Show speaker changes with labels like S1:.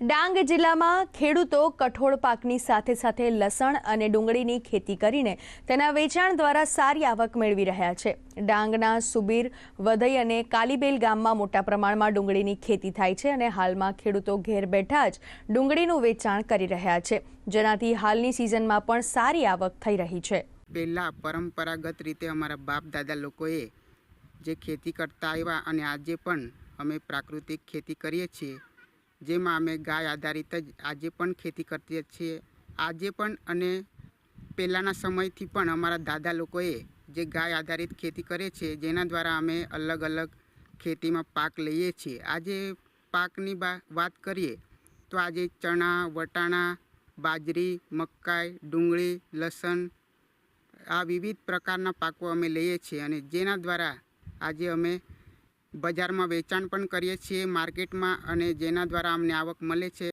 S1: ડાંગ જિલ્લામાં ખેડૂતો કઠોળ પાકની સાથે સાથે લસણ અને ડુંગળીની ખેતી કરીને તેના વેચાણ દ્વારા સારી આવક મેળવી રહ્યા છે. ડાંગના સુબીર, વધઈ અને કાલીબેલ ગામમાં મોટા પ્રમાણમાં ડુંગળીની ખેતી થાય છે અને હાલમાં ખેડૂતો ઘેર બેઠા જ ડુંગળીનું વેચાણ કરી રહ્યા છે. જેનાથી હાલની સિઝનમાં પણ સારી આવક થઈ રહી છે.
S2: પહેલાં પરંપરાગત રીતે અમારા બાપ દાદા લોકોએ જે ખેતી કરતા આવ્યા અને આજે પણ અમે પ્રાકૃતિક ખેતી કરીએ છીએ. જેમાં અમે ગાય આધારિત જ આજે પણ ખેતી કરતી છીએ. આજે પણ અને પહેલાંના સમયથી પણ અમારા દાદા લોકોએ જે ગાય આધારિત ખેતી કરે છે, જેના દ્વારા અમે અલગ અલગ ખેતીમાં પાક લઈએ છીએ. આજે પાકની વાત કરીએ તો આજે ચણા, વટાણા, બાજરી, મકાઈ, ડુંગળી, લસણ આ વિવિધ પ્રકારના પાકો અમે લઈએ છીએ અને જેના દ્વારા આજે અમે બજારમાં વેચાણ પણ કરીએ છીએ માર્કેટમાં અને જેના દ્વારા અમને આવક મળે છે.